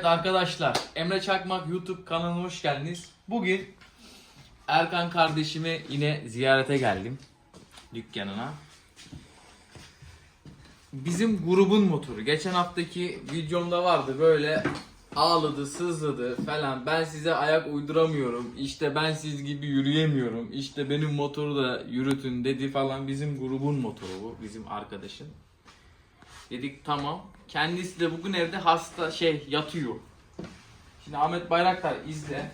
Evet arkadaşlar, Emre Çakmak YouTube kanalına hoş geldiniz. Bugün Erkan kardeşimi yine ziyarete geldim dükkanına. Bizim grubun motoru. Geçen haftaki videomda vardı böyle ağladı, sızladı falan. Ben size ayak uyduramıyorum. İşte ben siz gibi yürüyemiyorum. İşte benim motoru da yürütün dedi falan. Bizim grubun motoru bu, bizim arkadaşın. Dedik tamam. Kendisi de bugün evde hasta şey yatıyor. Şimdi Ahmet Bayraktar izle.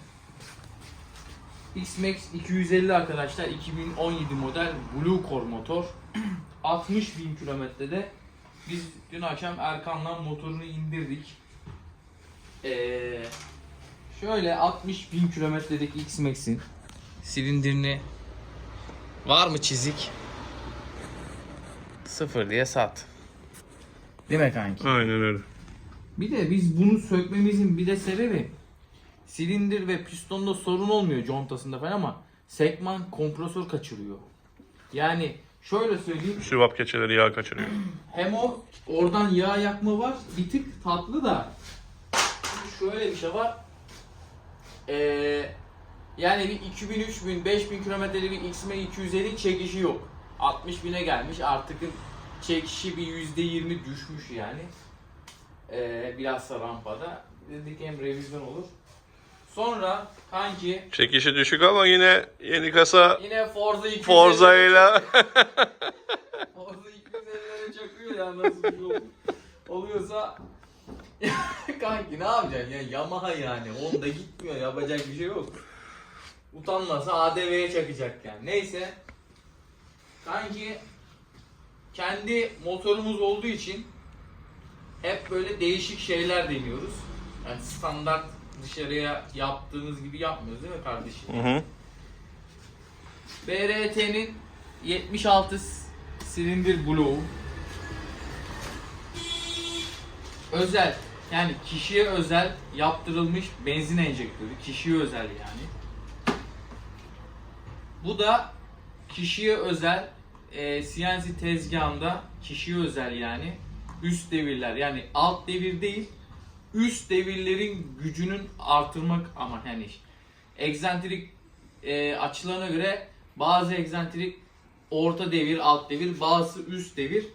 X-Max 250 arkadaşlar 2017 model Blue Core motor. 60 bin kilometrede biz dün akşam Erkan'la motorunu indirdik. Ee, şöyle 60 bin kilometredeki X-Max'in silindirini var mı çizik? Sıfır diye sat. Değil mi kanki? Aynen öyle. Bir de biz bunu sökmemizin bir de sebebi silindir ve pistonda sorun olmuyor contasında falan ama sekman kompresör kaçırıyor. Yani şöyle söyleyeyim Süvap keçeleri yağ kaçırıyor. hem o oradan yağ yakma var bir tık tatlı da şöyle bir şey var ee, yani bir 2000, 3000, 5000 kilometreli bir XM 250 çekişi yok. 60 bine gelmiş artık çekişi bir %20 düşmüş yani. Ee, bilhassa rampada. Dedik hem revizyon olur. Sonra kanki Çekişi düşük ama yine yeni kasa yine Forza 250 Forza ile Forza 250'lere çakıyor ya nasıl bir şey ol- oluyorsa kanki ne yapacaksın ya Yamaha yani onda gitmiyor yapacak bir şey yok. Utanmasa ADV'ye çakacak yani. Neyse. Kanki kendi motorumuz olduğu için hep böyle değişik şeyler deniyoruz. Yani standart dışarıya yaptığımız gibi yapmıyoruz değil mi kardeşim? Hı hı. BRT'nin 76 s- silindir bloğu. Özel yani kişiye özel yaptırılmış benzin enjektörü. Kişiye özel yani. Bu da kişiye özel e, CNC tezgahında kişiye özel yani üst devirler yani alt devir değil üst devirlerin gücünün artırmak ama yani egzantrik e, açılarına göre bazı egzantrik orta devir, alt devir, bazı üst devir.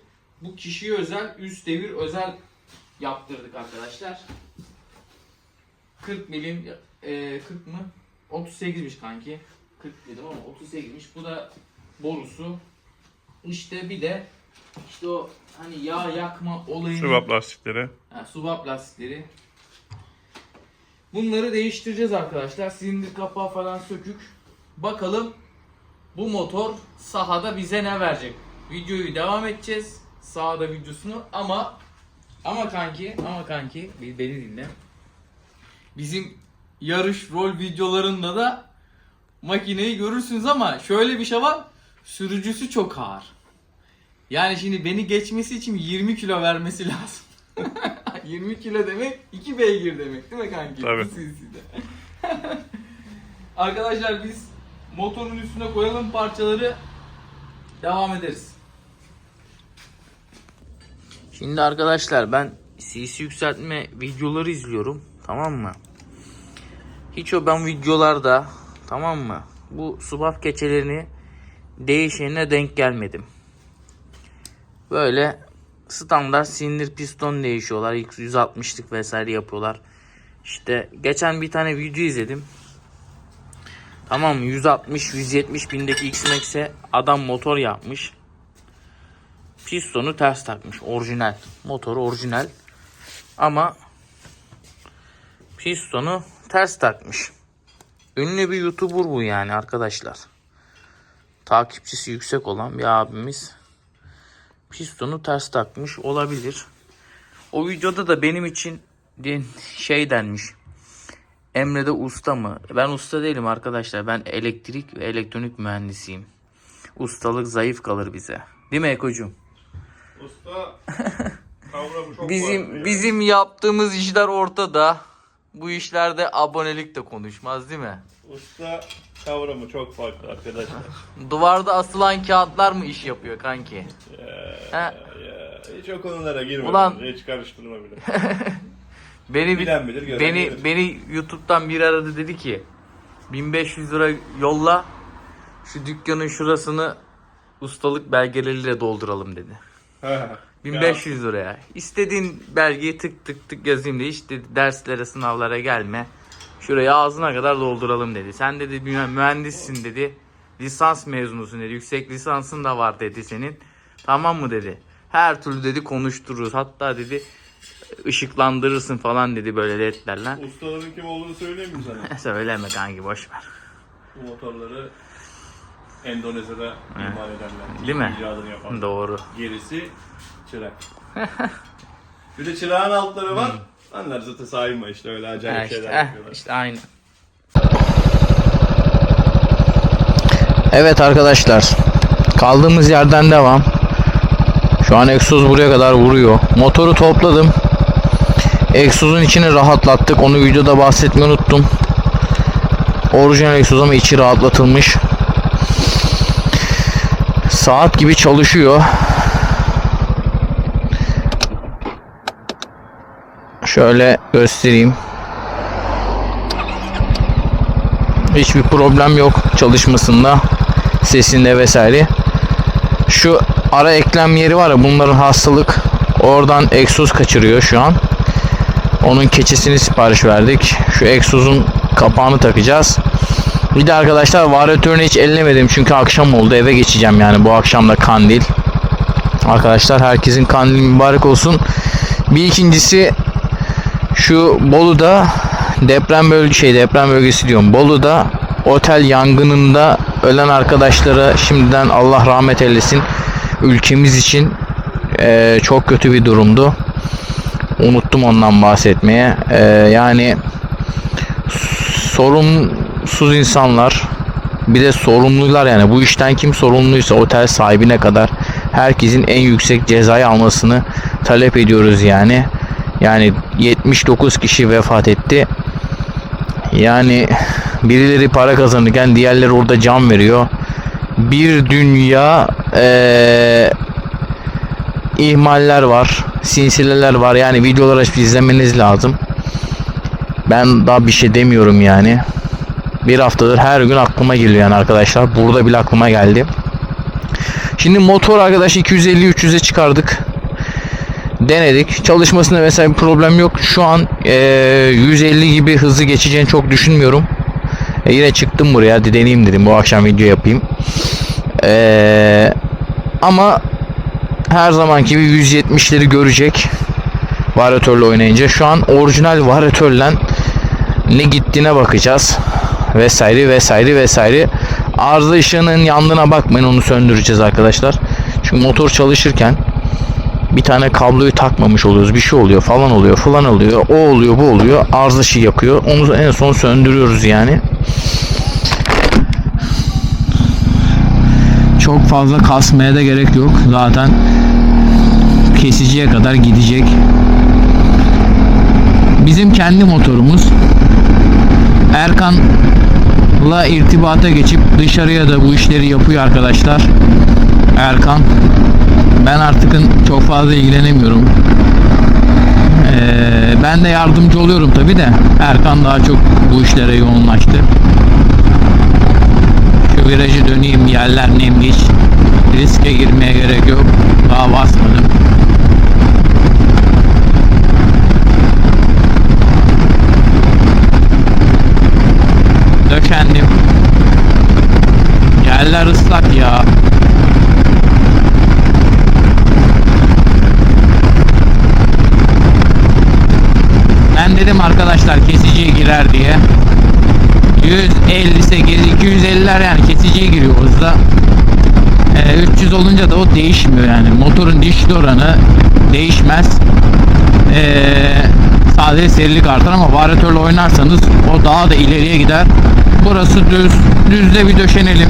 Bu kişiye özel, üst devir özel yaptırdık arkadaşlar. 40 milim, e, 40 mı? 38'miş kanki. 40 dedim ama 38'miş. Bu da borusu. İşte bir de işte o hani yağ yakma olayını Süvap lastikleri. Ha, subap lastikleri. Bunları değiştireceğiz arkadaşlar. Silindir kapağı falan sökük. Bakalım bu motor sahada bize ne verecek? Videoyu devam edeceğiz. Sahada videosunu ama ama kanki ama kanki beni dinle. Bizim yarış rol videolarında da makineyi görürsünüz ama şöyle bir şey var. Sürücüsü çok ağır. Yani şimdi beni geçmesi için 20 kilo vermesi lazım. 20 kilo demek 2 beygir demek değil mi kanki? Tabii. Arkadaşlar biz motorun üstüne koyalım parçaları devam ederiz. Şimdi arkadaşlar ben CC yükseltme videoları izliyorum tamam mı? Hiç o ben videolarda tamam mı? Bu subap keçelerini değişenine denk gelmedim. Böyle standart silindir piston değişiyorlar. İlk 160'lık vesaire yapıyorlar. İşte geçen bir tane video izledim. Tamam mı? 160 170 bindeki X-Max'e adam motor yapmış. Pistonu ters takmış. Orijinal. Motoru orijinal. Ama pistonu ters takmış. Ünlü bir YouTuber bu yani arkadaşlar. Takipçisi yüksek olan bir abimiz pistonu ters takmış olabilir. O videoda da benim için şey denmiş. Emre de usta mı? Ben usta değilim arkadaşlar. Ben elektrik ve elektronik mühendisiyim. Ustalık zayıf kalır bize. Değil mi Ekocuğum? Usta kavramı çok Bizim bizim yaptığımız işler ortada. Bu işlerde abonelik de konuşmaz değil mi? Usta kavramı çok farklı arkadaşlar. Duvarda asılan kağıtlar mı iş yapıyor kanki? ya, Ha? ya, hiç o konulara girme. Ulan- Hiç karıştırma bile. Beni Bilen bilir, gören beni bilir. beni YouTube'dan bir aradı dedi ki 1500 lira yolla şu dükkanın şurasını ustalık belgeleriyle dolduralım dedi. 1500 liraya. İstediğin belgeyi tık tık tık yazayım dedi. Hiç dedi derslere sınavlara gelme. Şurayı ağzına kadar dolduralım dedi. Sen dedi mü- mühendissin dedi. Lisans mezunusun dedi. Yüksek lisansın da var dedi senin. Tamam mı dedi. Her türlü dedi konuştururuz. Hatta dedi ışıklandırırsın falan dedi böyle ledlerle. Ustaların kim olduğunu söyleyeyim mi sana? Söyleme kanki boş ver. Bu motorları Endonezya'da imal edenler. Değil mi? İcadını yapan. Doğru. Gerisi çırak. bir de çırağın altları var. Onlar zaten sayma işte öyle acayip Ha, işte, şeyler eh, yapıyorlar. işte aynı. Evet arkadaşlar. Kaldığımız yerden devam. Şu an egzoz buraya kadar vuruyor. Motoru topladım. Egzozun içini rahatlattık. Onu videoda bahsetmeyi unuttum. Orijinal egzoz ama içi rahatlatılmış. Saat gibi çalışıyor. Şöyle göstereyim. Hiçbir problem yok çalışmasında, sesinde vesaire. Şu ara eklem yeri var ya bunların hastalık oradan egzoz kaçırıyor şu an. Onun keçesini sipariş verdik. Şu egzozun kapağını takacağız. Bir de arkadaşlar varyatörünü hiç ellemedim çünkü akşam oldu eve geçeceğim yani bu akşam da kandil. Arkadaşlar herkesin kandili mübarek olsun. Bir ikincisi şu Bolu'da deprem bölge şey deprem bölgesi diyorum. Bolu'da otel yangınında ölen arkadaşlara şimdiden Allah rahmet eylesin. Ülkemiz için eee, çok kötü bir durumdu. Unuttum ondan bahsetmeye. Eee, yani sorumsuz insanlar bir de sorumlular yani bu işten kim sorumluysa otel sahibine kadar herkesin en yüksek cezayı almasını talep ediyoruz yani. Yani 79 kişi vefat etti. Yani birileri para kazanırken diğerleri orada can veriyor. Bir dünya eee, ihmaller var, sinsileler var. Yani videoları açıp izlemeniz lazım. Ben daha bir şey demiyorum yani. Bir haftadır her gün aklıma geliyor yani arkadaşlar. Burada bile aklıma geldi. Şimdi motor arkadaş 250-300'e çıkardık. Denedik. Çalışmasında mesela bir problem yok. Şu an eee, 150 gibi hızlı geçeceğini çok düşünmüyorum. E, yine çıktım buraya. Deneyeyim dedim. Bu akşam video yapayım. Eee, ama her zamanki gibi 170'leri görecek. Varyatörle oynayınca. Şu an orijinal varyatörle ne gittiğine bakacağız. Vesaire vesaire vesaire. Arıza ışığının yandığına bakmayın onu söndüreceğiz arkadaşlar. Çünkü motor çalışırken bir tane kabloyu takmamış oluyoruz. Bir şey oluyor falan oluyor falan oluyor. O oluyor bu oluyor. Arıza ışığı yakıyor. Onu en son söndürüyoruz yani. Çok fazla kasmaya da gerek yok. Zaten kesiciye kadar gidecek. Bizim kendi motorumuz. Erkan'la irtibata geçip dışarıya da bu işleri yapıyor arkadaşlar. Erkan. Ben artık çok fazla ilgilenemiyorum. Ee, ben de yardımcı oluyorum tabi de. Erkan daha çok bu işlere yoğunlaştı. Şu virajı döneyim yerler nemli hiç riske girmeye gerek yok. Daha 150'ler diye. 158, 250'ler yani kesiciye giriyor hızla. Ee, e, 300 olunca da o değişmiyor yani. Motorun dişli oranı değişmez. E, sadece serilik artar ama varatörle oynarsanız o daha da ileriye gider. Burası düz. Düzde bir döşenelim.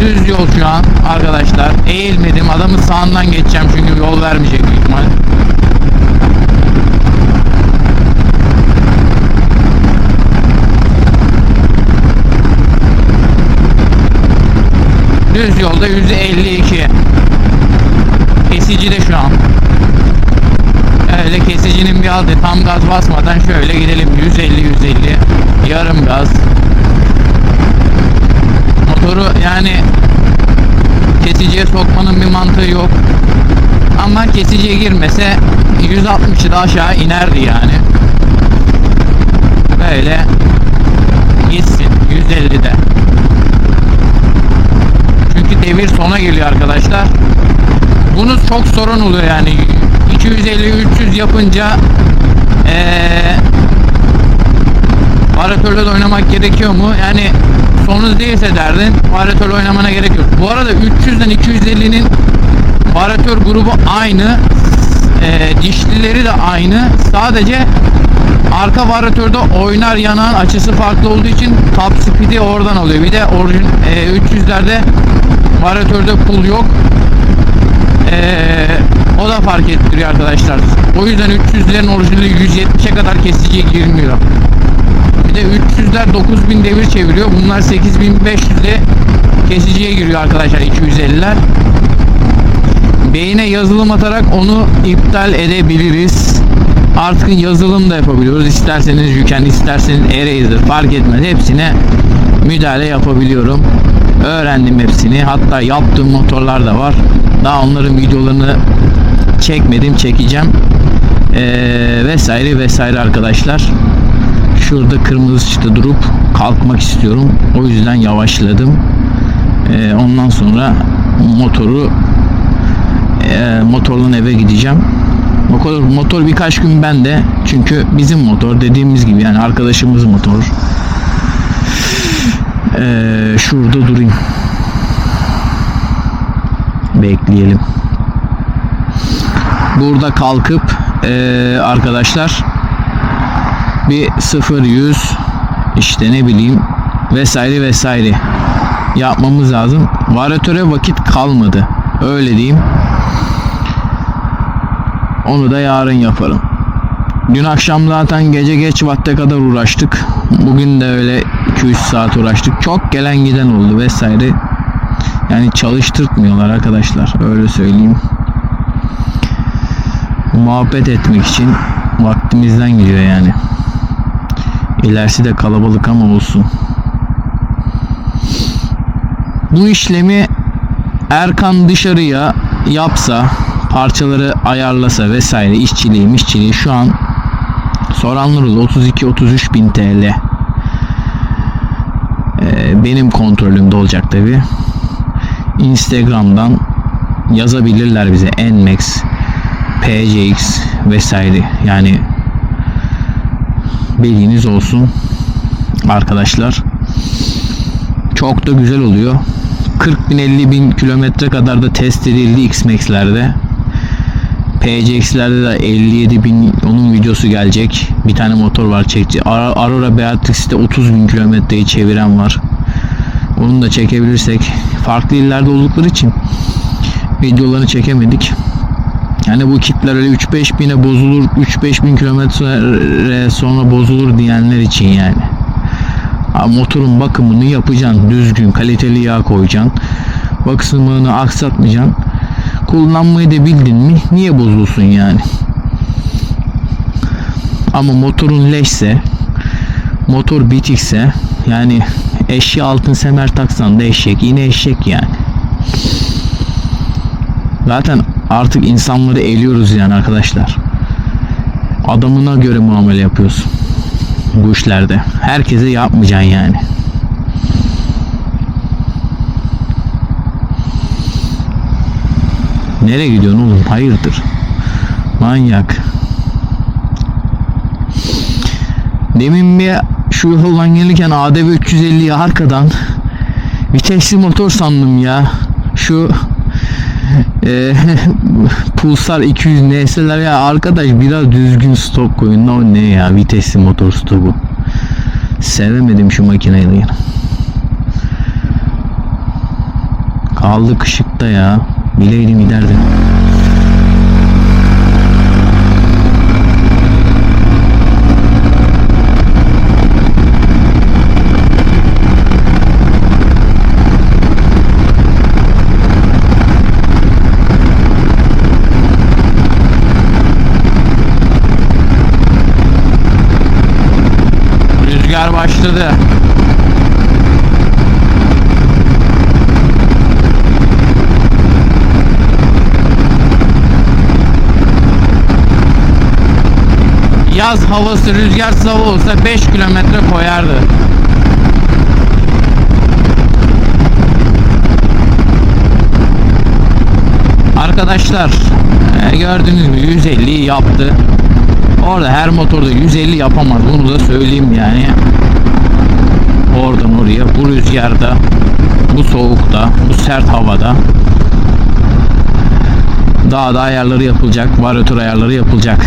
Düz yol şu an arkadaşlar. Eğilmedim. Adamın sağından geçeceğim çünkü yol vermeyecek büyük ihtimal. Düz yolda 152. Kesici de şu an. Şöyle kesicinin bir altı tam gaz basmadan şöyle gidelim 150 150 yarım gaz. Motoru yani kesiciye sokmanın bir mantığı yok. Ama kesiciye girmese 160'ı da aşağı inerdi yani. Böyle gitsin 150'de. Devir sona geliyor arkadaşlar. Bunu çok sorun oluyor yani. 250-300 yapınca eee varatörle de oynamak gerekiyor mu? Yani sonuz değilse derdin varatörle oynamana gerek yok. Bu arada 300'den 250'nin varatör grubu aynı. Eee, dişlileri de aynı. Sadece arka varatörde oynar yanağın açısı farklı olduğu için top speed'i oradan alıyor. Bir de orijin eee, 300'lerde varatörde pull yok. Ee, o da fark ettiriyor arkadaşlar. O yüzden 300'lerin orijinali 170'e kadar kesiciye girmiyor. Bir de 300'ler 9000 devir çeviriyor. Bunlar 8500'de kesiciye giriyor arkadaşlar 250'ler. Beyine yazılım atarak onu iptal edebiliriz. Artık yazılım da yapabiliyoruz. İsterseniz Yüken, isterseniz Eraser fark etmez. Hepsine müdahale yapabiliyorum. Öğrendim hepsini. Hatta yaptığım motorlar da var. Daha onların videolarını çekmedim, çekeceğim. Ee, vesaire vesaire arkadaşlar. Şurada kırmızı ışıkta durup kalkmak istiyorum. O yüzden yavaşladım. Ee, ondan sonra motoru e, motorla eve gideceğim. Motor, motor birkaç gün bende. Çünkü bizim motor dediğimiz gibi yani arkadaşımız motor. Ee, şurada durayım. Bekleyelim. Burada kalkıp ee, arkadaşlar bir 0 100 işte ne bileyim vesaire vesaire yapmamız lazım. Varatöre vakit kalmadı. Öyle diyeyim. Onu da yarın yaparım. Dün akşam zaten gece geç vakte kadar uğraştık. Bugün de öyle 2-3 saat uğraştık. Çok gelen giden oldu vesaire. Yani çalıştırtmıyorlar arkadaşlar. Öyle söyleyeyim. Muhabbet etmek için vaktimizden gidiyor yani. İlerisi de kalabalık ama olsun. Bu işlemi Erkan dışarıya yapsa, parçaları ayarlasa vesaire işçiliği işçiliği şu an soranlar oldu 32-33 bin TL Ee, benim kontrolümde olacak tabi Instagram'dan yazabilirler bize Nmax PCX vesaire. Yani bilginiz olsun arkadaşlar. Çok da güzel oluyor. 40 bin 50 bin kilometre kadar da test edildi X-Max'lerde PCX'lerde de 57 bin onun videosu gelecek. Bir tane motor var çekti. Aurora Beatrix'te 30 bin kilometreyi çeviren var. Onu da çekebilirsek. Farklı illerde oldukları için videolarını çekemedik. Yani bu kitler öyle 3-5 bine bozulur, 3-5 bin kilometre sonra bozulur diyenler için yani. Motorun bakımını yapacaksın. Düzgün, kaliteli yağ koyacaksın. Bakımını aksatmayacaksın. Kullanmayı da bildin mi niye bozulsun yani? Ama motorun leşse, motor bitikse yani eşya altın semer taksan da eşek yine eşek yani. Zaten artık insanları eliyoruz yani arkadaşlar. Adamına göre muamele yapıyorsun. Bu işlerde. Herkese yapmayacaksın yani. Nereye gidiyorsun oğlum? Hayırdır? Manyak. Demin bir şu yoldan gelirken ADV 350'yi arkadan vitesli motor sandım ya. Şu e, Pulsar 200 NS'ler ya arkadaş biraz düzgün stop koyun. O ne ya vitesli motor stopu. Sevemedim şu makineyi. Kaldık ışıkta ya. Bileydim giderdim. Rüzgar başladı. Yaz havası rüzgarsız hava olsa 5 kilometre koyardı. Arkadaşlar e, gördüğünüz gibi 150 yaptı. Orada her motorda 150 yapamaz. Bunu da söyleyeyim yani. Oradan oraya bu rüzgarda, bu soğukta, bu sert havada dağda ayarları yapılacak, varyatör ayarları yapılacak.